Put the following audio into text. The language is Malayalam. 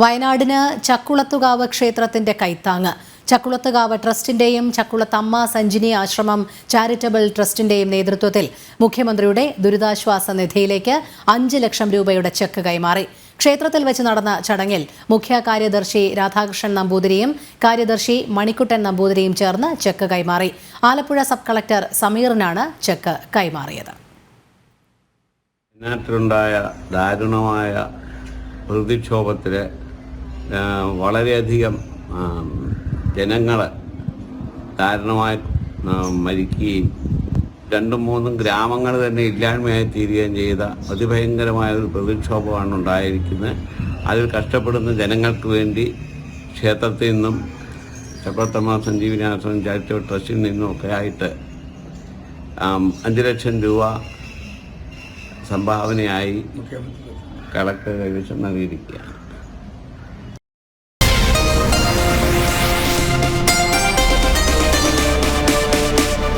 വയനാടിന് ചക്കുളത്തുകാവ് ക്ഷേത്രത്തിന്റെ കൈത്താങ്ങ്. ചക്കുളത്തുകാവ് ട്രസ്റ്റിന്റെയും ചക്കുളത്തമ്മ സഞ്ജിനി ആശ്രമം ചാരിറ്റബിൾ ട്രസ്റ്റിന്റെയും നേതൃത്വത്തിൽ മുഖ്യമന്ത്രിയുടെ ദുരിതാശ്വാസ നിധിയിലേക്ക് അഞ്ച് ലക്ഷം രൂപയുടെ ചെക്ക് കൈമാറി. ക്ഷേത്രത്തിൽ വെച്ച് നടന്ന ചടങ്ങിൽ മുഖ്യ കാര്യദർശി രാധാകൃഷ്ണൻ നമ്പൂതിരിയും കാര്യദർശി മണിക്കുട്ടൻ നമ്പൂതിരിയും ചേർന്ന് ചെക്ക് കൈമാറി. ആലപ്പുഴ സബ് കളക്ടർ സമീറിനാണ് ചെക്ക് കൈമാറിയത്. ദാരുണമായ പ്രകൃതിക്ഷോഭത്തിൽ വളരെയധികം ജനങ്ങൾ ദാരുണമായി മരിക്കുകയും രണ്ടും മൂന്നും ഗ്രാമങ്ങൾ തന്നെ ഇല്ലായ്മയായി തീരുകയും ചെയ്ത അതിഭയങ്കരമായ ഒരു പ്രകൃതിക്ഷോഭമാണ് ഉണ്ടായിരിക്കുന്നത്. അതിൽ കഷ്ടപ്പെടുന്ന ജനങ്ങൾക്ക് വേണ്ടി ക്ഷേത്രത്തിൽ നിന്നും ചക്രത്തമ്മ സഞ്ജീവനാശ്രമം ചാരിറ്റബിൾ ട്രസ്റ്റിൽ നിന്നും ഒക്കെ ആയിട്ട് അഞ്ച് ലക്ഷം രൂപ സംഭാവനയായി കളക്ടർ കൈവശം നൽകിയിരിക്കുകയാണ്.